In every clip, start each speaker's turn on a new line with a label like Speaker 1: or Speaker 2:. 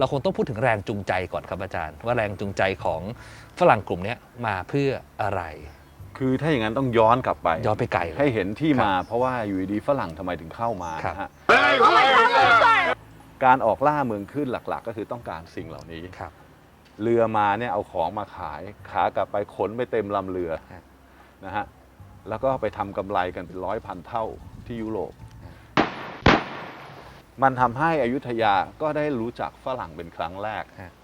Speaker 1: เราคงต้องพูดถึงแรงจูงใจก่อนครับอาจารย์ ว่าแรงจูงใจของฝรั่งกลุ่มเนี้ยมาเพื่ออะไร
Speaker 2: คือถ้าอย่างนั้นต้องย้อนกลับไป
Speaker 1: ย้อนไปไกลเลย
Speaker 2: ให้เห็นที่
Speaker 1: ครับ
Speaker 2: มาเพราะว่าอยู่ดีๆฝรั่งทำไมถึงเข้ามา
Speaker 1: ครับ
Speaker 2: นะฮะการออกล่าเมืองขึ้นหลัก ๆ ก็คือต้องการสิ่งเหล่านี้
Speaker 1: ครับ
Speaker 2: เรือมาเนี่ยเอาของมาขายขากลับไปขนไปเต็มลำเรือ
Speaker 1: ฮะ
Speaker 2: นะฮะแล้วก็ไปทำกำไรกันเป็นร้อยพันเท่าที่ยุโรป มันทำให้อยุธยาก็ได้รู้จักฝรั่งเป็นครั้งแรก
Speaker 1: ฮะ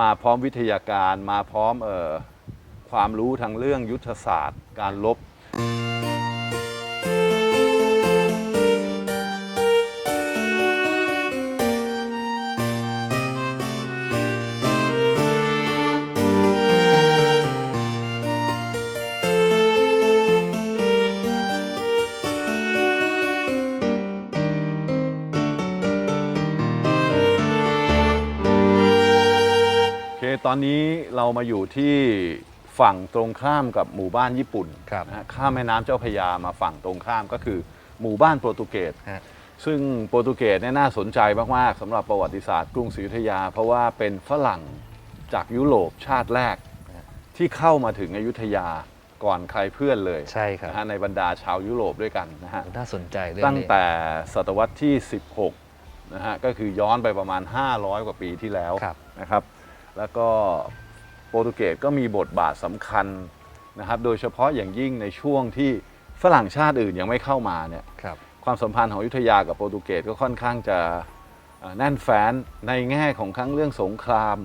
Speaker 2: มาพร้อมวิทยาการมาพร้อมเอ่อความรู้ทางเรื่องยุทธศาสตร์ การลบ ตอนนี้เรามาอยู่ที่ฝั่งตรงข้ามกับหมู่บ้านญี่ปุ่น
Speaker 1: ครับ
Speaker 2: นะฮะข้ามแม่น้ำเจ้าพระยามาฝั่งตรงข้ามก็คือหมู่บ้านโปรตุเกส
Speaker 1: ฮะ
Speaker 2: ซึ่งโปรตุเกสเนี่ยน่าสนใจมาก ๆสำหรับประวัติศาสตร์กรุงศรีอยุธยา เพราะว่าเป็นฝรั่งจากยุโรปชาติแรก ที่เข้ามาถึงอยุธยาก่อนใครเพื่อนเลย
Speaker 1: ใช่ครับ
Speaker 2: นะฮะในบรรดาชาวยุโรปด้วยกันนะฮะ
Speaker 1: น่าสนใจเรื่อง
Speaker 2: ตั้ง
Speaker 1: นี้
Speaker 2: แต่ศตวรรษที่ 16 นะฮะ ก็คือย้อนไปประมาณ 500 กว่าปีที่แล้ว
Speaker 1: ครับ
Speaker 2: นะครับ แล้วก็โปรตุเกสก็มีบทบาทสำคัญนะครับโดยเฉพาะอย่างยิ่งในช่วงที่ฝรั่งชาติอื่นยังไม่เข้ามาเนี่ย
Speaker 1: ครับ
Speaker 2: ความสัมพันธ์ของอยุธยากับโปรตุเกสก็ค่อนข้างจะเอ่อแน่นแฟ้นในแง่ของทั้งเรื่องสงคราม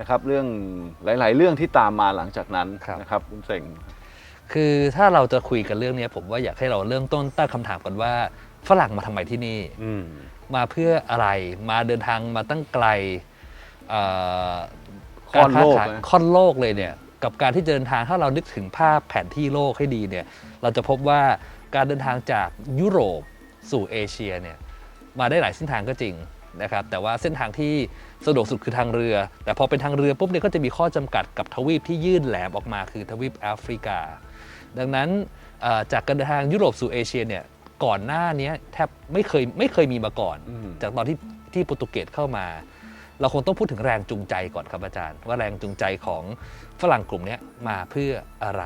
Speaker 2: นะครับเรื่องหลาย ๆ เรื่องที่ตามมาหลังจากนั้น
Speaker 1: ครับ
Speaker 2: นะครับคุณเสง
Speaker 1: คือถ้าเราจะคุยกันเรื่องเนี้ยผมว่าอยากให้เราเริ่มต้นตั้งคำถามกันว่าฝรั่งมาทำไมที่นี่
Speaker 2: อืม
Speaker 1: มาเพื่ออะไรมาเดินทางมาตั้งไกล เอ่อ
Speaker 2: ค่อนโลกา
Speaker 1: รค้าขาย
Speaker 2: นะ
Speaker 1: ค่อนโลกเลยเนี่ยกับการที่เดินทางถ้าเรานึกถึงภาพแผนที่โลกให้ดีเนี่ยเราจะพบว่าการเดินทางจากยุโรปสู่เอเชียเนี่ยมาได้หลายเส้นทางก็จริงนะครับแต่ว่าเส้นทางที่สะดวกสุดคือทางเรือ แต่พอเป็นทางเรือปุ๊บเนี่ยก็จะมีข้อจำกัดกับทวีปที่ยื่นแหลมออกมาคือทวีปแอฟริกา ดังนั้นเอ่อจากการเดินทางยุโรปสู่เอเชียเนี่ยก่อนหน้านี้แทบไม่เคยไม่เคยมีมาก่อน
Speaker 2: อืม
Speaker 1: จากตอนที่ที่โปรตุเกสเข้ามา เราคงต้องพูดถึงแรงจูงใจก่อนครับอาจารย์ ว่าแรงจูงใจของฝรั่งกลุ่มเนี้ยมาเพื่ออะไร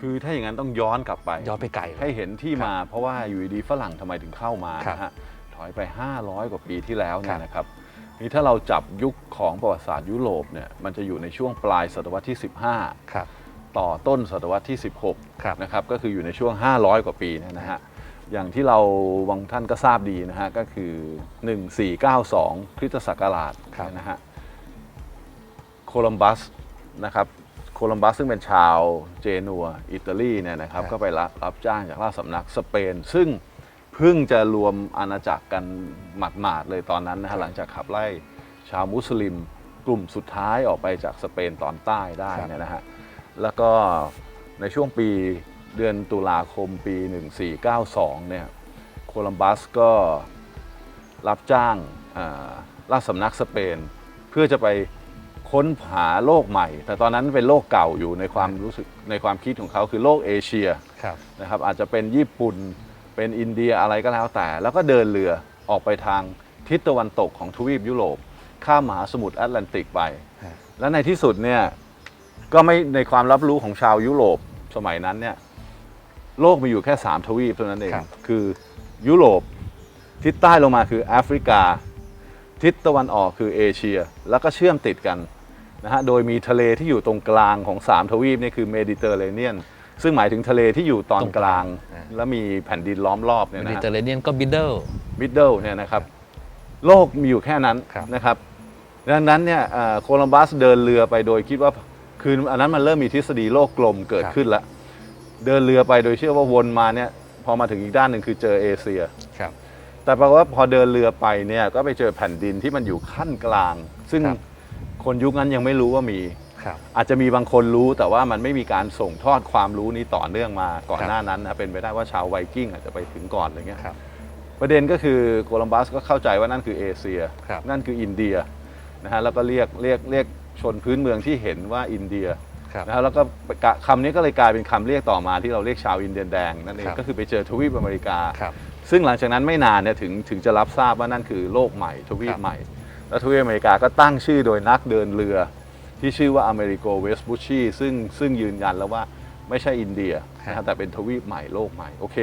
Speaker 2: คือถ้าอย่างนั้นต้องย้อนกลับไป
Speaker 1: ย้อนไปไกลเลย
Speaker 2: ให้เห็นที่มาเพราะว่าอยู่ดีๆฝรั่งทำไมถึงเข้ามา
Speaker 1: ครับ
Speaker 2: นะฮะถอยไป 500 กว่าปีที่แล้วเนี่
Speaker 1: ครั
Speaker 2: ย
Speaker 1: บ
Speaker 2: นะครับนี่ถ้าเราจับยุคของประวัติศาสตร์ยุโรปเนี่ยมันจะอยู่ในช่วงปลายศตวรรษที่
Speaker 1: ครับ
Speaker 2: 15ต่อต้นศตวรรษที่
Speaker 1: ครับ
Speaker 2: 16 นะครับก็คืออยู่ในช่วง 500 กว่าปีเนยนะฮะ อย่างที่เราบางท่านก็ทราบดีนะฮะก็คือ 1492 คริสตศักราช
Speaker 1: ครับ
Speaker 2: นะฮะโคลัมบัสนะครับโคลัมบัสซึ่งเป็นชาวเจนัวอิตาลีเนี่ยนะครับ
Speaker 1: ครับ
Speaker 2: ก็ไปรับรับจ้างจากราชสำนักสเปน ซึ่งเพิ่งจะรวมอาณาจักรกันหมาดๆเลยตอนนั้นนะฮะหลังจากขับไล่ชาวมุสลิมกลุ่มสุดท้ายออกไปจากสเปนตอนใต้ได้
Speaker 1: ครับ
Speaker 2: เนี่ยนะฮะแล้วก็ในช่วงปี เดือนตุลาคมปี 1492 เนี่ย โคลัมบัสก็รับจ้างอ่าราชสำนักสเปน เพื่อจะไปค้นหาโลกใหม่ แต่ตอนนั้นเป็นโลกเก่าอยู่ในความรู้สึกในความคิดของเขาคือโลกเอเชีย
Speaker 1: ครับ
Speaker 2: นะครับอาจจะเป็นญี่ปุ่นเป็นอินเดียอะไรก็แล้วแต่ แล้วก็เดินเรือออกไปทางทิศตะวันตกของทวีปยุโรป ข้ามมหาสมุทรแอตแลนติกไป
Speaker 1: ฮะ
Speaker 2: และในที่สุดเนี่ยก็ไม่ในความรับรู้ของชาวยุโรปสมัยนั้นเนี่ย โลกมีอยู่แค่ 3 ทวีปเท่านั้นเอง
Speaker 1: ครับ
Speaker 2: คือยุโรป ทิศใต้ลงมาคือแอฟริกา ทิศตะวันออกคือเอเชีย แล้วก็เชื่อมติดกันนะฮะ โดยมีทะเลที่อยู่ตรงกลางของ 3 ทวีปนี่คือเมดิเตอร์เรเนียน ซึ่งหมายถึงทะเลที่อยู่ตอน
Speaker 1: ตรง
Speaker 2: ก
Speaker 1: ก
Speaker 2: ลา
Speaker 1: ลางงอ่า
Speaker 2: แล้วมีแผ่นดินล้อมรอบเนี่ย
Speaker 1: เม
Speaker 2: นะ
Speaker 1: ดิ
Speaker 2: ฮะ
Speaker 1: เตอร์เรเนียนก็บิดเดิล
Speaker 2: มิดเดิลเนี่ยนะครับโลกมีอยู่แค่นั้น
Speaker 1: ครับ
Speaker 2: นะครับ ดังนั้นเนี่ยเอ่อโคลัมบัสเดินเรือไปโดยคิดว่าคืออันนั้นมันเริ่มมีทฤษฎีโลกกลมเกิดขึ้นแล้ว เดินเรือไปโดยเชื่อว่าวนมาเนี่ยพอมาถึงอีกด้านหนึ่งคือเจอเอเชีย
Speaker 1: ครับ
Speaker 2: แต่ปรากฏว่าพอเดินเรือไปเนี่ยก็ไปเจอแผ่นดินที่มันอยู่ขั้นกลาง ซึ่ง
Speaker 1: ครับ
Speaker 2: คนยุคนั้นยังไม่รู้ว่ามี
Speaker 1: ครับ
Speaker 2: อาจจะมีบางคนรู้แต่ว่ามันไม่มีการส่งทอดความรู้นี้ต่อเนื่องมาก่อน
Speaker 1: ครับ
Speaker 2: หน้านั้นนะเป็นไปได้ว่าชาวไวกิ้งอาจจะไปถึงก่อนอะไรเงี้ย
Speaker 1: ครับ
Speaker 2: ประเด็นก็คือโคลัมบัสก็เข้าใจว่านั่นคือเอเชีย
Speaker 1: ครับ
Speaker 2: นั่นคืออินเดียนะฮะแล้วก็เรียกเรียกเรียกชนพื้นเมืองที่เห็นว่าอินเดีย
Speaker 1: ครับ
Speaker 2: นะฮะแล้วก็กะคำนี้ก็เลยกลายเป็นคำเรียกต่อมาที่เราเรียกชาวอินเดียนแดงนั่นเอง
Speaker 1: ครับ
Speaker 2: ก็คือไปเจอทวีปอเมริกา
Speaker 1: ครับ
Speaker 2: ซึ่งหลังจากนั้นไม่นานเนี่ยถึงถึงจะรับทราบว่านั่นคือโลกใหม่ทวี
Speaker 1: ค
Speaker 2: ป
Speaker 1: รับ
Speaker 2: ใหม่ แล้วทวีปอเมริกาก็ตั้งชื่อโดยนักเดินเรือ ที่ชื่อว่าอเมริโกเวสบุชีซึ่งซึ่งยืนยันแล้วว่าไม่ใช่อินเดียนะครับแต่เป็นทวีปใหม่โลกใหม่โอเค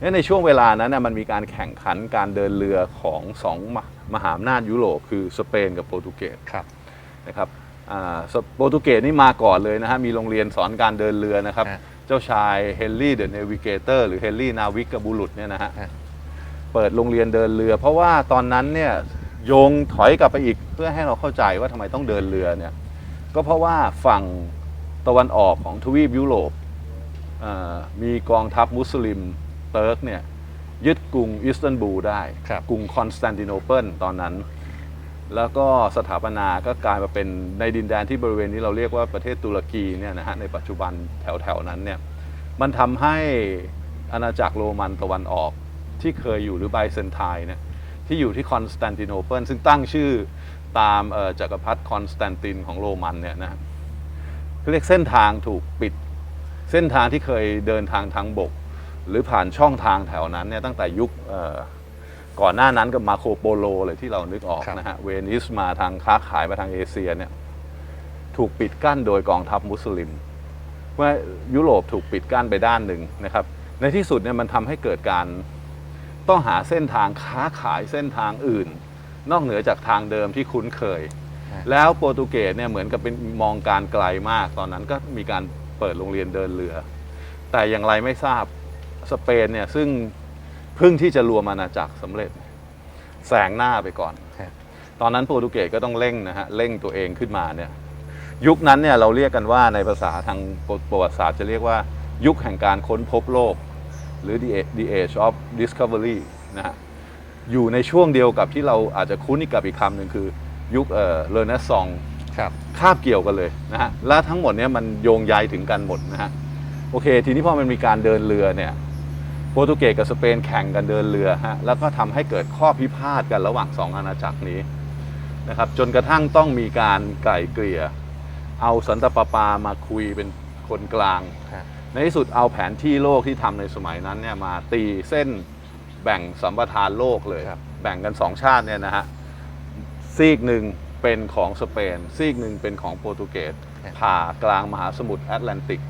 Speaker 2: เนี่ยในช่วงเวลานั้นนะมันมีการแข่งขันการเดินเรือของสองมหมหาอำนาจยุโรปคือสเปนกับโปรตุเกส
Speaker 1: ครับ
Speaker 2: นะครับอ่าส โปรตุเกสนี่มาก่อนเลยนะฮะ มีโรงเรียนสอนการเดินเรือนะครับ
Speaker 1: ฮะ
Speaker 2: เจ้าชายเฮนรี่เดอะเนวิเกเตอร์หรือเฮนรี่นาวิกบุรุษเนี่ยนะฮะ
Speaker 1: ฮะ
Speaker 2: เปิดโรงเรียนเดินเรือ เพราะว่าตอนนั้นเนี่ยโยงถอยกลับไปอีกเพื่อให้เราเข้าใจว่าทำไมต้องเดินเรือเนี่ยก็เพราะว่าฝั่งตะวันออกของทวีปยุโรปอ่ามีกองทัพมุสลิมเติร์กเนี่ยยึดกรุงอิสตันบูลได้
Speaker 1: ครับ
Speaker 2: กรุงคอนสแตนติโนเปิลตอนนั้น แล้วก็สถาปนาก็กลายมาเป็นในดินแดนที่บริเวณนี้เราเรียกว่าประเทศตุรกีเนี่ยนะฮะในปัจจุบันแถวๆนั้นเนี่ยมันทำให้อาณาจักรโรมันตะวันออกที่เคยอยู่หรือไบเซนไทน์เนี่ยที่อยู่ที่คอนสแตนติโนเปิลซึ่งตั้งชื่อตามจักรพรรดิคอนสแตนตินของโรมันเนี่ยนะเขาเรียกเส้นทางถูกปิด เส้นทางที่เคยเดินทางทางบก หรือผ่านช่องทางแถวนั้นเนี่ยตั้งแต่ยุค ก่อนหน้านั้นกับมาโคโปโลเลยที่เรานึกออก
Speaker 1: ครับ
Speaker 2: นะฮะเวนิสมาทางค้าขายมาทางเอเชียเนี่ยถูกปิดกั้นโดยกองทัพมุสลิมเมื่อยุโรปถูกปิดกั้นไปด้านหนึ่งนะครับ ในที่สุดเนี่ยมันทำให้เกิดการต้องหาเส้นทางค้าขายเส้นทางอื่น นอกเหนือจากทางเดิมที่คุ้นเคย แล้วโปรตุเกสเนี่ยเหมือนกับเป็นมองการไกลมาก ตอนนั้นก็มีการเปิดโรงเรียนเดินเรือ แต่อย่างไรไม่ทราบสเปนเนี่ยซึ่ง เพิ่งที่จะรวมอาณาจักรสำเร็จแซงหน้าไปก่อน
Speaker 1: ครับ
Speaker 2: ตอนนั้นโปรตุเกสก็ต้องเร่งนะฮะเร่งตัวเองขึ้นมาเนี่ยยุคนั้นเนี่ยเราเรียกกันว่าในภาษาทางประวัติศาสตร์จะเรียกว่ายุคแห่งการค้นพบโลก หรือ the the age of discovery นะฮะอยู่ในช่วงเดียวกับที่เราอาจจะคุ้นอีกกับอีกคำหนึ่งคือยุคเอ่อเรเนซอง
Speaker 1: ครับ
Speaker 2: คาบเกี่ยวกันเลยนะฮะและทั้งหมดเนี่ยมันโยงใยถึงกันหมดนะฮะโอเค ทีนี้พอมันมีการเดินเรือเนี่ย โปรตุเกสกับสเปนแข่งกันเดินเรือฮะแล้วก็ทำให้เกิดข้อพิพาทกันระหว่างสองอาณาจักรนี้นะครับจนกระทั่งต้องมีการไกล่เกลี่ย เอาสันตะปาปามาคุยเป็นคนกลาง
Speaker 1: ฮะ
Speaker 2: ในที่สุดเอาแผนที่โลกที่ทำในสมัยนั้นเนี่ยมาตีเส้นแบ่งสัมปทานโลกเลย
Speaker 1: ครับ
Speaker 2: แบ่งกันสองชาติเนี่ยนะฮะซีกหนึ่งเป็นของสเปน ซีกหนึ่งเป็นของโปรตุเกสผ่ากลางมหาสมุทรแอตแลนติก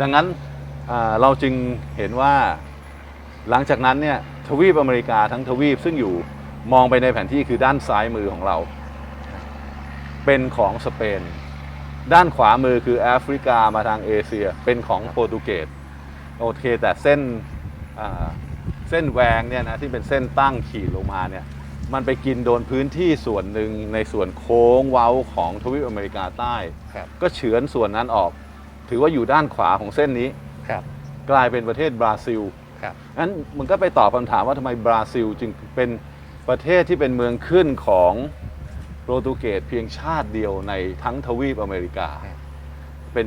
Speaker 2: ดังนั้นอ่าเราจึงเห็นว่า หลังจากนั้นเนี่ยทวีปอเมริกาทั้งทวีปซึ่งอยู่มองไปในแผนที่คือด้านซ้ายมือของเรา เป็นของสเปน ด้านขวามือคือแอฟริกามาทางเอเชีย เป็นของโปรตุเกสโอเคแต่เส้นอ่าเส้นแหวงเนี่ยนะที่เป็นเส้นตั้งขีดลงมาเนี่ยมันไปกินโดนพื้นที่ส่วนหนึ่งในส่วนโค้งเว้าของทวีปอเมริกาใต้
Speaker 1: ครับ
Speaker 2: ก็เฉือนส่วนนั้นออก ถือว่าอยู่ด้านขวาของเส้นนี้
Speaker 1: ครับ
Speaker 2: กลายเป็นประเทศบราซิล
Speaker 1: ครับ
Speaker 2: งั้นมันก็ไปตอบคำถามว่าทำไมบราซิลจึงเป็นประเทศที่เป็นเมืองขึ้นของโปรตุเกสเพียงชาติเดียวในทั้งทวีปอเมริกาเป็น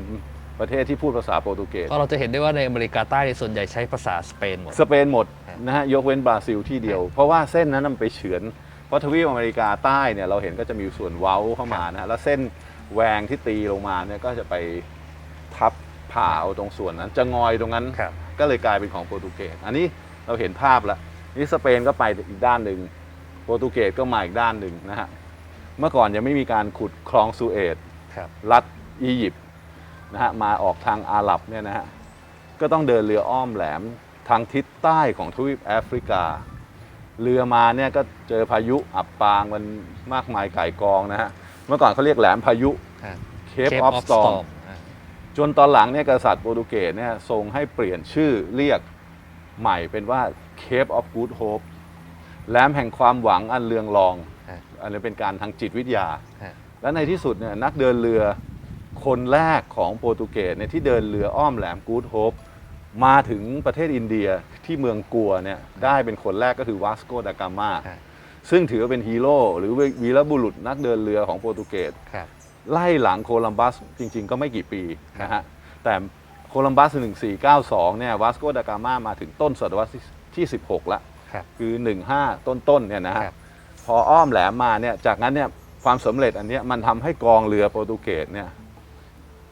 Speaker 2: ประเทศที่พูดภาษาโปรตุเกส
Speaker 1: ก็เราจะเห็นได้ว่าในอเมริกาใต้ส่วนใหญ่ใช้ภาษาสเปนหมด
Speaker 2: สเปนหมด
Speaker 1: ครับ
Speaker 2: นะฮะยกเว้นบราซิลที่เดียว เพราะว่าเส้นนั้นมันไปเฉือนเพราะทวีปอเมริกาใต้เนี่ยเราเห็นก็จะมีส่วนเว้าเข้ามานะฮะแล้วเส้นแหวงที่ตีลงมาเนี่ยก็จะไปทับผ่าเอาตรงส่วนนั้น จะงอยตรงนั้น
Speaker 1: ครับ
Speaker 2: ก็เลยกลายเป็นของโปรตุเกสอันนี้เราเห็นภาพแล้วนี่สเปนก็ไปอีกด้านหนึ่งโปรตุเกสก็มาอีกด้านหนึ่งนะฮะเมื่อก่อนยังไม่มีการขุดคลองซูเอต
Speaker 1: ครับ
Speaker 2: รัฐอียิปต์นะฮะมาออกทางอาหรับเนี่ยนะฮะก็ต้องเดินเรืออ้อมแหลมทางทิศใต้ของทวีปแอฟริกา เรือมาเนี่ยก็เจอพายุอับปางมันมากมายไก่ายกองนะฮะเมื่อก่อนเขาเรียกแหลมพายุ
Speaker 1: ฮะ
Speaker 2: เคปออฟสตอม
Speaker 1: อ่า
Speaker 2: จนตอนหลังเนี่ยกษัตริย์โปรตุเกสเนี่ยทรงให้เปลี่ยนชื่อเรียกใหม่เป็นว่า Cape of Good Hope แหลมแห่งความหวังอันเลืองรอง
Speaker 1: ฮะ
Speaker 2: อันนี้เป็นการทางจิตวิทยา
Speaker 1: ฮะ
Speaker 2: และในที่สุดเนี่ยนักเดินเรือคนแรกของโปรตุเกสเนี่ยที่เดินเรืออ้อมแหลมกูดโฮปมาถึงประเทศอินเดียที่เมืองกัวเนี่ยได้เป็นคนแรกก็คือวาสโกดากามา
Speaker 1: ฮะ
Speaker 2: ซึ่งถือว่าเป็นฮีโร่หรือวีรบุรุษนักเดินเรือของโปรตุเกส
Speaker 1: ครับ
Speaker 2: ไล่หลังโคลัมบัสจริง ๆ ก็ไม่กี่ปีนะฮะแต่โคลัมบัส 1492 เนี่ย วาสโกดากามามาถึงต้นศตวรรษที่ 16 แล้ว
Speaker 1: ครับ
Speaker 2: คือ 15 ต้นๆ เนี่ยนะฮะ
Speaker 1: ครับ
Speaker 2: พออ้อมแหลมมาเนี่ย จากนั้นเนี่ยความสำเร็จอันเนี้ยมันทำให้กองเรือโปรตุเกสเนี่ย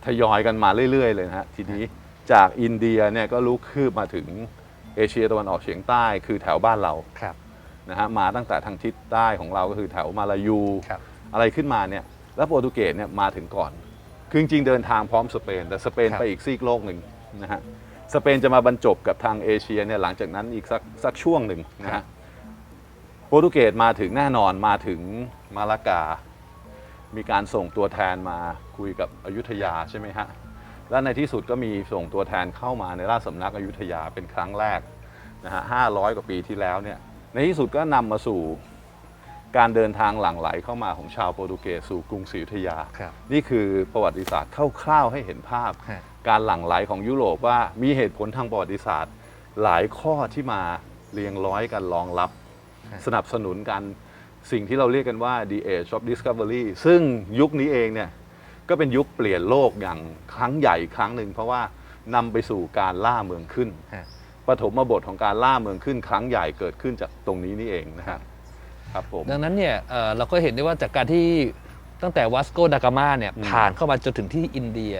Speaker 2: ทยอยกันมาเรื่อย ๆ เลยนะฮะ ทีนี้จากอินเดียเนี่ยก็ลุกคืบมาถึงเอเชียตะวันออกเฉียงใต้ คือแถวบ้านเรา
Speaker 1: ครับ
Speaker 2: นะฮะ มาตั้งแต่ทางทิศใต้ของเราก็คือแถวมาลายู
Speaker 1: ครับ
Speaker 2: อะไรขึ้นมาเนี่ย แล้วโปรตุเกสเนี่ยมาถึงก่อน คือจริงๆเดินทางพร้อมสเปน แต่สเปน
Speaker 1: ครับ
Speaker 2: ไปอีกซีกโลกหนึ่งนะฮะสเปนจะมาบรรจบกับทางเอเชียเนี่ยหลังจากนั้นอีกสักสักช่วงหนึ่งนะฮะโปรตุเกสมาถึงแน่นอนมาถึงมาลากา มีการส่งตัวแทนมาคุยกับอยุธยาใช่ไหมฮะและในที่สุดก็มีส่งตัวแทนเข้ามาในราชสำนักอยุธยาเป็นครั้งแรกนะฮะห้าร้อยกว่าปีที่แล้วเนี่ยในที่สุดก็นำมาสู่ การเดินทางหลั่งไหลเข้ามาของชาวโปรตุเกสสู่กรุงศรีอยุธยา
Speaker 1: ครับ
Speaker 2: นี่คือประวัติศาสตร์คร่าวๆให้เห็นภาพ
Speaker 1: ฮะ
Speaker 2: การหลั่งไหลของยุโรปว่ามีเหตุผลทางประวัติศาสตร์ หลายข้อที่มาเรียงร้อยกันรองรับ สนับสนุนกันสิ่งที่เราเรียกกันว่า the age of discovery ซึ่งยุคนี้เองเนี่ยก็เป็นยุคเปลี่ยนโลกอย่างครั้งใหญ่อีกครั้งหนึ่งเพราะว่านำไปสู่การล่าเมืองขึ้น
Speaker 1: ฮะ
Speaker 2: ปฐมบทของการล่าเมืองขึ้นครั้งใหญ่เกิดขึ้นจากตรงนี้นี่เองนะครับ ครับผม
Speaker 1: ดังนั้นเนี่ยเอ่อเราก็เห็นได้ว่าจากการที่ตั้งแต่วัสโกดากามาเนี่ย
Speaker 2: อืม
Speaker 1: ผ่านเข้ามาจนถึงที่อินเดีย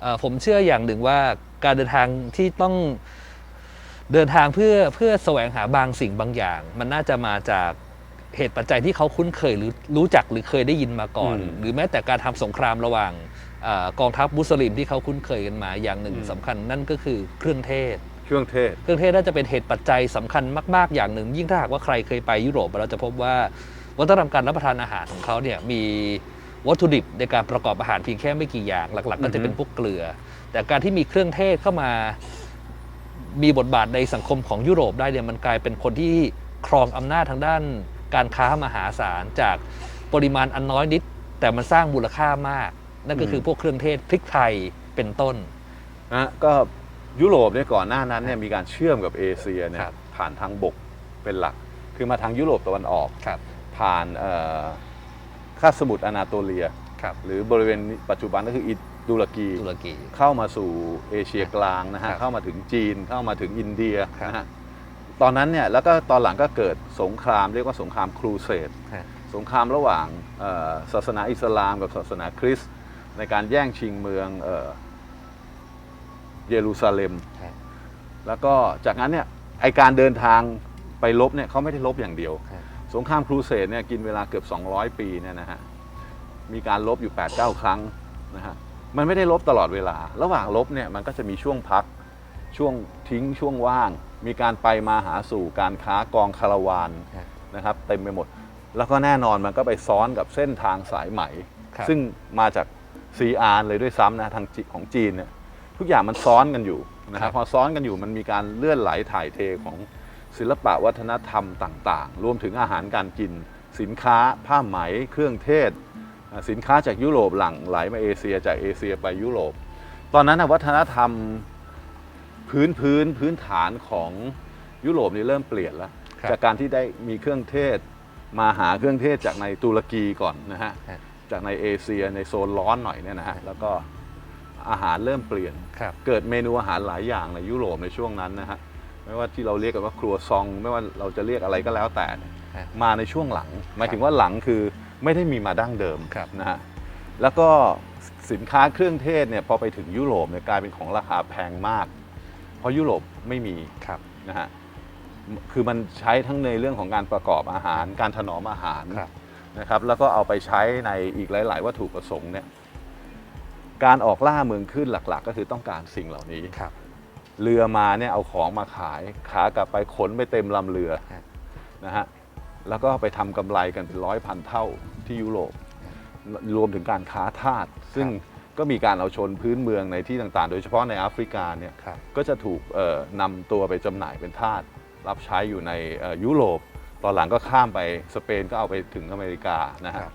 Speaker 1: เอ่อผมเชื่ออย่างหนึ่งว่าการเดินทางที่ต้องเดินทางเพื่อเพื่อแสวงหาบางสิ่งบางอย่าง มันน่าจะมาจากเหตุปัจจัยที่เขาคุ้นเคยหรือรู้จักหรือเคยได้ยินมาก่อน
Speaker 2: อืม
Speaker 1: หรือแม้แต่การทำสงครามระหว่างเออกองทัพมุสลิมที่เขาคุ้นเคยกันมาอย่างหนึ่ง
Speaker 2: อืม
Speaker 1: สำคัญนั่นก็คือเครื่องเทศ
Speaker 2: เครื่องเทศ
Speaker 1: เครื่องเทศน่าจะเป็นเหตุปัจจัยสำคัญมากๆอย่างหนึ่ง ยิ่งถ้าหากว่าใครเคยไปยุโรปเราจะพบว่าวัฒนธรรมการรับประทานอาหารของเขาเนี่ยมีวัตถุดิบในการประกอบอาหารเพียงแค่ไม่กี่อย่าง หลัก ๆ ก็จะเป็นพวกเกลือ แต่การที่มีเครื่องเทศเข้ามามีบทบาทในสังคมของยุโรปได้เนี่ยมันกลายเป็นคนที่ครองอำนาจทางด้านการค้ามหาศาลจากปริมาณอันน้อยนิด แต่มันสร้างมูลค่ามาก นั่นก็คือพวกเครื่องเทศพริกไทยเป็นต้น
Speaker 2: นะก็ ยุโรปเนี่ยก่อนหน้านั้นเนี่ยมีการเชื่อมกับเอเชียเนี่
Speaker 1: ค
Speaker 2: ย
Speaker 1: รับ
Speaker 2: ผ่านทางบกเป็นหลัก คือมาทางยุโรปตะวันออก
Speaker 1: ครับ
Speaker 2: ผ่านเอ่อคาบสมุทรอนาโตเลีย
Speaker 1: ครับ
Speaker 2: หรือบริเวณปัจจุบันก็คืออิตุรกี
Speaker 1: ตุรกี
Speaker 2: เข้ามาสู่เอเชียกลางนะ
Speaker 1: ครั
Speaker 2: ฮะ
Speaker 1: บ
Speaker 2: เข้ามาถึงจีนเข้ามาถึงอินเดีย
Speaker 1: ครับ
Speaker 2: นะฮะตอนนั้นเนี่ยแล้วก็ตอนหลังก็เกิดสงครามเรียกว่าสงครามครูเสด
Speaker 1: ฮะ
Speaker 2: สงครามระหว่างเอ่อศาสนาอิสลามกับศาสนาคริสต์ในการแย่งชิงเมือง เอ่อเยรูซาเล็ม
Speaker 1: ฮะ
Speaker 2: แล้วก็จากนั้นเนี่ยไอการเดินทางไปลบเนี่ยเขาไม่ได้ลบอย่างเดียว
Speaker 1: ฮะ
Speaker 2: สงครามครูเสดเนี่ยกินเวลาเกือบ 200 ปีเนี่ยนะฮะมีการลบอยู่ 8-9 ครั้งนะฮะมันไม่ได้ลบตลอดเวลา ระหว่างลบเนี่ยมันก็จะมีช่วงพักช่วงทิ้งช่วงว่าง มีการไปมาหาสู่การค้ากองคาราวาน
Speaker 1: ฮะ
Speaker 2: นะครับเต็มไปหมด แล้วก็แน่นอนมันก็ไปซ้อนกับเส้นทางสายไหม
Speaker 1: ครับ
Speaker 2: ซึ่งมาจากซีอาร์เลยด้วยซ้ำนะทางจีของจีนเนี่ย ทุกอย่างมันซ้อนกันอยู่นะค
Speaker 1: ครั
Speaker 2: รับบพอซ้อนกันอยู่มันมีการเลื่อนไหลถ่ายเทของศิลปะวัฒนธรรมต่างๆ รวมถึงอาหารการกิน สินค้าผ้าไหม เครื่องเทศอ่าสินค้าจากยุโรปหลั่งไหลมาเอเชียจากเอเชียไปยุโรป ตอนนั้นนะวัฒนธรรมพื้นพื้นพื้นฐานของยุโรปนี่เริ่มเปลี่ยนแล้ว
Speaker 1: ครับ
Speaker 2: จากการที่ได้มีเครื่องเทศมาหาเครื่องเทศจากในตุรกีก่อนนะฮะ
Speaker 1: ฮะ
Speaker 2: จากในเอเชียในโซนร้อนหน่อยเนี่ยนะฮะแล้วก็ อาหารเริ่มเปลี่ยน
Speaker 1: ครับ
Speaker 2: เกิดเมนูอาหารหลายอย่างในยุโรปในช่วงนั้นนะฮะไม่ว่าที่เราเรียกกันว่าครัวซอง ไม่ว่าเราจะเรียกอะไรก็แล้วแต่เนี่ย
Speaker 1: ฮะ
Speaker 2: มาในช่วงหลัง หมายถึงว่าหลังคือไม่ได้มีมาดั้งเดิม
Speaker 1: ครับ
Speaker 2: นะฮะแล้วก็สินค้าเครื่องเทศเนี่ยพอไปถึงยุโรปเนี่ยกลายเป็นของราคาแพงมาก เพราะยุโรปไม่มี
Speaker 1: ครับ
Speaker 2: นะฮะ คือมันใช้ทั้งในเรื่องของการประกอบอาหาร การถนอมอาหาร
Speaker 1: ครับ
Speaker 2: นะครับ แล้วก็เอาไปใช้ในอีกหลาย ๆ วัตถุประสงค์เนี่ย การออกล่าเมืองขึ้นหลัก ๆ ก็คือต้องการสิ่งเหล่านี้
Speaker 1: ครับ
Speaker 2: เรือมาเนี่ยเอาของมาขายขากลับไปขนไปเต็มลำเรือ
Speaker 1: ฮะ
Speaker 2: นะฮะแล้วก็ไปทำกำไรกันเป็นร้อยพันเท่าที่ยุโรปรวมถึงการค้าทาสซึ่งก็มีการเอาชนพื้นเมืองในที่ต่างๆ โดยเฉพาะในแอฟริกาเนี่ย
Speaker 1: ครับ
Speaker 2: ก็จะถูกเอ่อนำตัวไปจำหน่ายเป็นทาสรับใช้อยู่ในเอ่อยุโรป ตอนหลังก็ข้ามไปสเปนก็เอาไปถึงอเมริกานะฮะ
Speaker 1: ครับ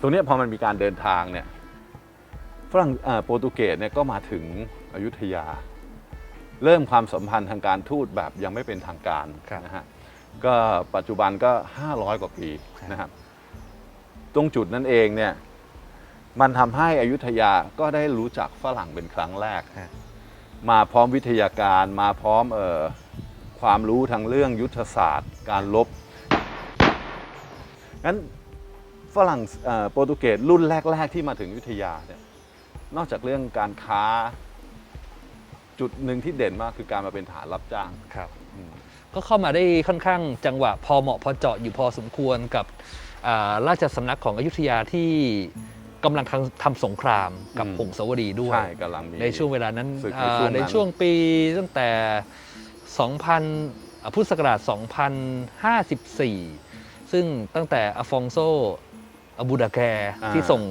Speaker 2: ตรงเนี้ยพอมันมีการเดินทางเนี่ย ฝรั่งเอ่อโปรตุเกสเนี่ยก็มาถึงอยุธยา เริ่มความสัมพันธ์ทางการทูตแบบยังไม่เป็นทางการ
Speaker 1: ครับ
Speaker 2: นะฮะก็ปัจจุบันก็ 500 กว่าปี
Speaker 1: ครับ
Speaker 2: นะครับตรงจุดนั้นเองเนี่ยมันทำให้อยุธยาก็ได้รู้จักฝรั่งเป็นครั้งแรก
Speaker 1: ฮะ
Speaker 2: มาพร้อมวิทยาการมาพร้อมเออความรู้ทางเรื่องยุทธศาสตร์ การลบงั้นฝรั่งเอ่อโปรตุเกสรุ่นแรก ๆ ที่มาถึงอยุธยาเนี่ย นอกจากเรื่องการค้า จุดหนึ่งที่เด่นมากคือการมาเป็นฐานรับจ้าง
Speaker 1: ครับ
Speaker 2: อืม
Speaker 1: ก็เข้ามาได้ค่อนข้างจังหวะพอเหมาะพอเจาะอยู่พอสมควรกับอ่าราชสำนักของอยุธยาที่กำลังทำทำสงครามกับ
Speaker 2: อืม
Speaker 1: ผงสาวดีด้วย
Speaker 2: ใช่กำลังมี
Speaker 1: ในช่วงเวลานั้น
Speaker 2: ศึกใน
Speaker 1: อ่า
Speaker 2: ช่วงนั้น
Speaker 1: ในช่วงปีตั้งแต่ 2,000อ่าพุทธศักราช 2054 ซึ่งตั้งแต่อฟองโซอบูดาแกที่ส่ง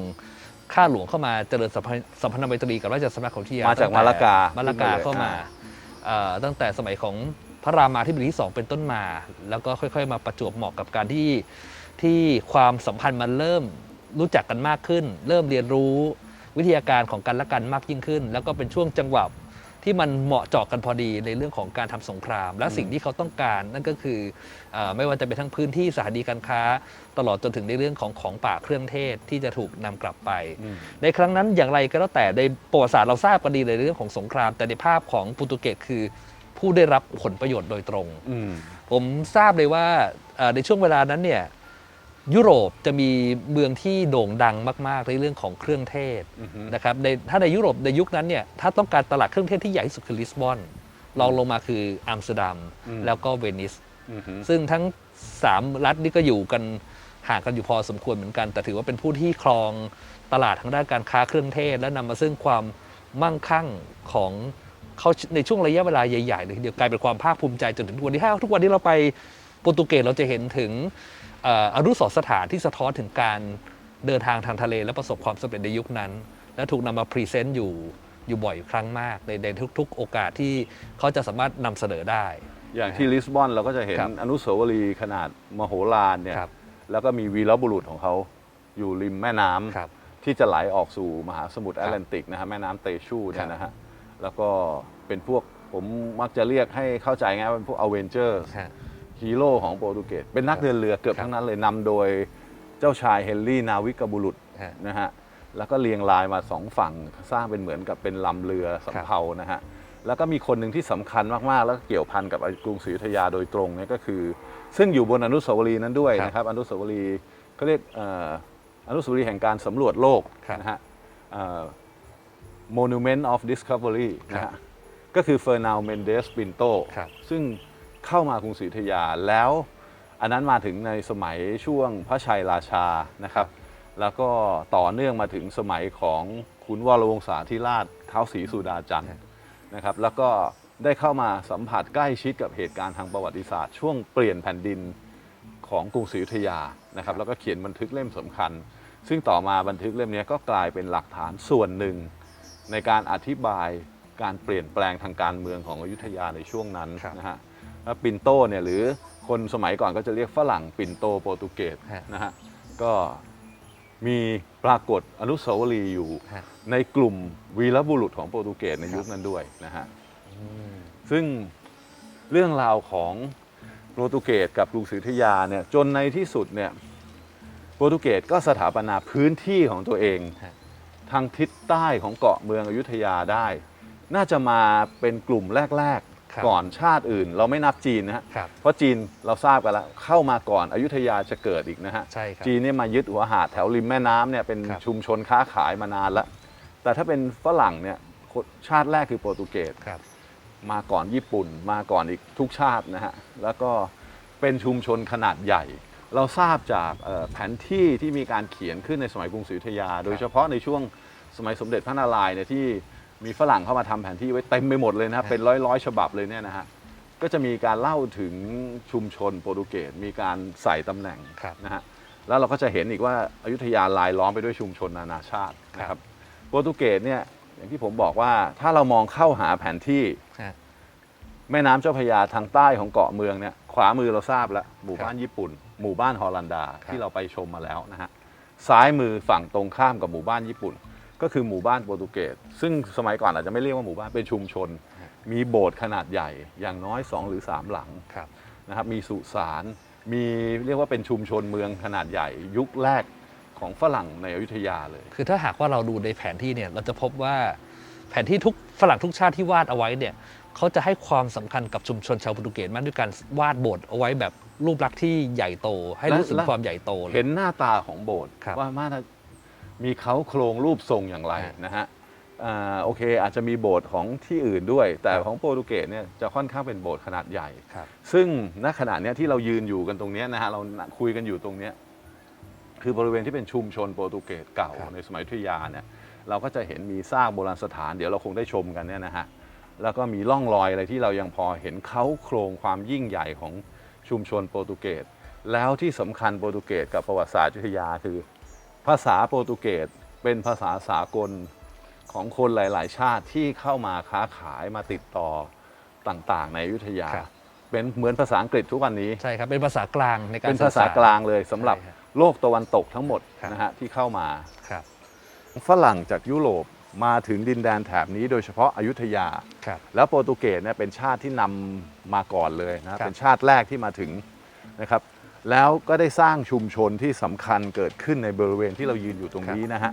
Speaker 1: ข้าหลวงเข้ามาเจริญสัมพันธ์สัมพันธไมตรีกับราชสำนักของอยุธยา
Speaker 2: มาจาก
Speaker 1: ตั้งแต่
Speaker 2: มาละกา
Speaker 1: มาละกาเข้ามา
Speaker 2: อ่
Speaker 1: เอ่อตั้งแต่สมัยของพระรามาที่บดีที่สองเป็นต้นมา แล้วก็ค่อย ๆ มาประจวบเหมาะกับการที่ที่ความสัมพันธ์มันเริ่มรู้จักกันมากขึ้น เริ่มเรียนรู้วิทยาการของกันและกันมากยิ่งขึ้น แล้วก็เป็นช่วงจังหวะ ที่มันเหมาะเจาะกันพอดีในเรื่องของการทำสงคราม และสิ่งที่เขาต้องการนั่นก็คือเออไม่ว่าจะเป็นทั้งพื้นที่สถานีการค้า ตลอดจนถึงในเรื่องของของป่าเครื่องเทศที่จะถูกนำกลับไป
Speaker 2: อืม
Speaker 1: ในครั้งนั้นอย่างไรก็แล้วแต่ในประวัติศาสตร์เราทราบกันดีในเรื่องของสงคราม แต่ในภาพของโปรตุเกสคือผู้ได้รับผลประโยชน์โดยตรง
Speaker 2: อืม
Speaker 1: ผมทราบเลยว่าเอ่อในช่วงเวลานั้นเนี่ย ยุโรปจะมีเมืองที่โด่งดังมาก ๆ ในเรื่องของเครื่องเทศ
Speaker 2: อือฮึ
Speaker 1: นะครับในถ้าในยุโรปในยุคนั้นเนี่ยถ้าต้องการตลาดเครื่องเทศที่ใหญ่ที่สุดคือลิสบอนรองลงมาคืออัมสเตอร์ดัม
Speaker 2: อืม
Speaker 1: แล้วก็เวนิส
Speaker 2: อือฮึ
Speaker 1: ซึ่งทั้ง 3 รัฐนี่ก็อยู่กันห่างกันอยู่พอสมควรเหมือนกัน แต่ถือว่าเป็นผู้ที่ครองตลาดทางด้านการค้าเครื่องเทศ และนำมาซึ่งความมั่งคั่งของเขาในช่วงระยะเวลาใหญ่ๆเลยทีเดียวกลายเป็นความภาคภูมิใจจนถึงทุกวันนี้ถ้าทุกวันนี้เราไปโปรตุเกสเราจะเห็นถึงเอ่ออนุสรณ์สถานที่สะท้อนถึงการเดินทางทางทะเลและประสบความสำเร็จในยุคนั้น และถูกนำมาพรีเซนต์อยู่อยู่บ่อยครั้งมากในในทุก ๆ โอกาสที่เขาจะสามารถนำเสนอได้
Speaker 2: อย่างที่ลิสบอนเราก็จะเห็น
Speaker 1: ครับ
Speaker 2: อนุสาวรีย์ขนาดมโหฬารเนี่ย
Speaker 1: ครับ
Speaker 2: แล้วก็มีวีรบุรุษของเขาอยู่ริมแม่น้ำ
Speaker 1: ครับ
Speaker 2: ที่จะไหลออกสู่มหาสมุทร
Speaker 1: ค
Speaker 2: แอ
Speaker 1: รับ
Speaker 2: ตแลนติกนะฮะแม่น้ำเตชูเนี่
Speaker 1: ครั
Speaker 2: ย
Speaker 1: บ
Speaker 2: นะฮะแล้วก็เป็นพวกผมมักจะเรียกให้เข้าใจง่ายว่าเป็นพวกอเวนเจอร์
Speaker 1: ฮะ
Speaker 2: ฮีโร่ของโปรตุเกสเป็นนักเดินเรือเกือบ
Speaker 1: ครับ
Speaker 2: ทั้งนั้นเลยนำโดยเจ้าชายเฮนรี่นาวิกบุรุษ
Speaker 1: ฮะ
Speaker 2: นะฮะแล้วก็เรียงรายมาสองฝั่งสร้างเป็นเหมือนกับเป็นลำเรือสำเภานะฮะแล้วก็มีคนหนึ่งที่สำคัญมาก ๆ แล้วก็เกี่ยวพันกับกรุงศรีอยุธยาโดยตรงเนี่ยก็คือ ซึ่งอยู่บนอนุสาวรีย์นั้นด้วย
Speaker 1: ครับ
Speaker 2: นะครับ อนุสาวรีย์เขาเรียกเอ่ออนุสาวรีย์แห่งการสำรวจโลก
Speaker 1: ครับ
Speaker 2: นะฮะเอ่อ Monument of Discovery นะ
Speaker 1: ครั
Speaker 2: ฮะ
Speaker 1: บ
Speaker 2: ก็คือเฟอร์น d เมนเดสปินโต
Speaker 1: ครับ
Speaker 2: ซึ่ง เข้ามากรุงศรีอยุธยา แล้วอันนั้นมาถึงในสมัยช่วงพระชัยราชานะครับ แล้วก็ต่อเนื่องมาถึงสมัยของขุนวรวงศาธิราชเท้าวศรีสุดาจันทร์นะครับ แล้วก็ได้เข้ามาสัมผัสใกล้ชิดกับเหตุการณ์ทางประวัติศาสตร์ ช่วงเปลี่ยนแผ่นดินของกรุงศรีอยุธยานะครับ แล้วก็เขียนบันทึกเล่มสำคัญ ซึ่งต่อมาบันทึกเล่มนี้ก็กลายเป็นหลักฐานส่วนหนึ่ง ในการอธิบายการเปลี่ยนแปลงทางการเมืองของอยุธยาในช่วงนั้น
Speaker 1: ครับ
Speaker 2: นะฮะแล้ว ปินโตเนี่ยหรือคนสมัยก่อนก็จะเรียกฝรั่งปินโตโปรตุเกส
Speaker 1: ฮะ
Speaker 2: นะฮะก็มีปรากฏอนุสาวรีย์อยู่
Speaker 1: ฮะ
Speaker 2: ในกลุ่มวีรบุรุษของโปรตุเกสในยุคนั้นด้วยนะฮะซึ่งเรื่องราวของโปรตุเกสกับกรุงศรีอยุธยาเนี่ยจนในที่สุดเนี่ยโปรตุเกสก็สถาปนาพื้นที่ของตัวเอง
Speaker 1: ฮะ
Speaker 2: ทางทิศใต้ของเกาะเมืองอยุธยาได้ น่าจะมาเป็นกลุ่มแรก
Speaker 1: ครับ
Speaker 2: ๆก่อนชาติอื่น เราไม่นับจีนนะฮะ
Speaker 1: ครับ
Speaker 2: เพราะจีนเราทราบกันแล้วเข้ามาก่อนอยุธยาจะเกิดอีกนะฮะ
Speaker 1: ใช่ครับ
Speaker 2: จีนเนี่ยมายึดหัวหาดแถวริมแม่น้ำเนี่ยเป็น
Speaker 1: ครับ
Speaker 2: ชุมชนค้าขายมานานแล้ว แต่ถ้าเป็นฝรั่งเนี่ยคนชาติแรกคือโปรตุเกส
Speaker 1: ครับ
Speaker 2: มาก่อนญี่ปุ่นมาก่อนอีกทุกชาตินะฮะ แล้วก็เป็นชุมชนขนาดใหญ่ เราทราบจากเอ่อแผนที่ที่มีการเขียนขึ้นในสมัยกรุงศรีอยุธยา โดยเฉพาะในช่วงสมัยสมเด็จพระนารายณ์เนี่ยที่ มีฝรั่งเข้ามาทำแผนที่ไว้เต็มไปหมดเลยนะครับ
Speaker 1: ฮะ
Speaker 2: เป็นร้อยร้อยๆฉบับเลยเนี่ยนะฮะก็จะมีการเล่าถึงชุมชนโปรตุเกสมีการใส่ตำแหน่ง
Speaker 1: ครับ
Speaker 2: นะฮะแล้วเราก็จะเห็นอีกว่าอายุทยาลายล้อมไปด้วยชุมชนนานาชาตินะค
Speaker 1: ครั
Speaker 2: รับบโปรตุเกสเนี่ยอย่างที่ผมบอกว่าถ้าเรามองเข้าหาแผนที่
Speaker 1: ฮะ
Speaker 2: แม่น้ำเจ้าพระยาทางใต้ของเกาะเมืองเนี่ยขวามือเราทราบแล้วหมู่บ้าน
Speaker 1: ครับ
Speaker 2: ญี่ปุ่น หมู่บ้านฮอลันดา
Speaker 1: ครับ
Speaker 2: ที่เราไปชมมาแล้วนะฮะซ้ายมือฝั่งตรงข้ามกับหมู่บ้านญี่ปุ่น ก็คือหมู่บ้านโปรตุเกสซึ่งสมัยก่อนอาจจะไม่เรียกว่าหมู่บ้านเป็นชุมชน มีโบสถ์ขนาดใหญ่อย่างน้อย 2 หรือ 3 หลัง
Speaker 1: ครับ
Speaker 2: นะครับมีสุสานมีเรียกว่าเป็นชุมชนเมืองขนาดใหญ่ ยุคแรกของฝรั่งในอยุธยาเลย
Speaker 1: คือถ้าหากว่าเราดูในแผนที่เนี่ยเราจะพบว่าแผนที่ทุกฝรั่งทุกชาติที่วาดเอาไว้เนี่ยเขาจะให้ความสำคัญกับชุมชนชาวโปรตุเกสมากด้วยการวาดโบสถ์เอาไว้แบบรูปลักษณ์ที่ใหญ่โต ให้รู้สึก
Speaker 2: และ
Speaker 1: ความใหญ่โตเลย
Speaker 2: เห็นหน้าตาของโบสถ์
Speaker 1: ครับ
Speaker 2: ว่ามาตร มีเขาโครงรูปทรงอย่างไร
Speaker 1: ฮะ
Speaker 2: นะฮะอ่าโอเคอาจจะมีโบสถ์ของที่อื่นด้วย แต่
Speaker 1: ครับ
Speaker 2: ของโปรตุเกสเนี่ยจะค่อนข้างเป็นโบสถ์ขนาดใหญ่
Speaker 1: ครับ
Speaker 2: ซึ่งณขณะเนี้ยที่เรายืนอยู่กันตรงเนี้ยนะฮะเราคุยกันอยู่ตรงเนี้ยคือบริเวณที่เป็นชุมชนโปรตุเกสเก่า
Speaker 1: ครับ
Speaker 2: ในสมัยอยุธยาเนี่ยเราก็จะเห็นมีซากโบราณสถาน เดี๋ยวเราคงได้ชมกันเนี่ยนะฮะแล้วก็มีร่องรอยอะไรที่เรายังพอเห็นเขาโครงความยิ่งใหญ่ของชุมชนโปรตุเกสแล้วที่สำคัญโปรตุเกสกับประวัติศาสตร์อยุธยาคือ ภาษาโปรตุเกสเป็นภาษาสากลของคนหลาย ๆ ชาติที่เข้ามาค้าขายมาติดต่อต่างๆ ในอยุธยา
Speaker 1: ครับ
Speaker 2: เป็นเหมือนภาษาอังกฤษทุกวันนี้
Speaker 1: ใช่ครับ เป็นภาษากลางในการ
Speaker 2: เป็นภาษากลางเลยสำหรับ
Speaker 1: ใช่ครับ
Speaker 2: โลกตะวันตกทั้งหมด
Speaker 1: ครับ
Speaker 2: นะฮะที่เข้ามา
Speaker 1: ครับ
Speaker 2: ฝรั่งจากยุโรปมาถึงดินแดนแถบนี้โดยเฉพาะอยุธยา
Speaker 1: ครับ
Speaker 2: แล้วโปรตุเกสเนี่ยเป็นชาติที่นำมาก่อนเลยนะ
Speaker 1: ครั
Speaker 2: ฮะ
Speaker 1: บ
Speaker 2: เป็นชาติแรกที่มาถึงนะครับ แล้วก็ได้สร้างชุมชนที่สำคัญเกิดขึ้นในบริเวณที่เรายืนอยู่ตรงนี้นะฮะ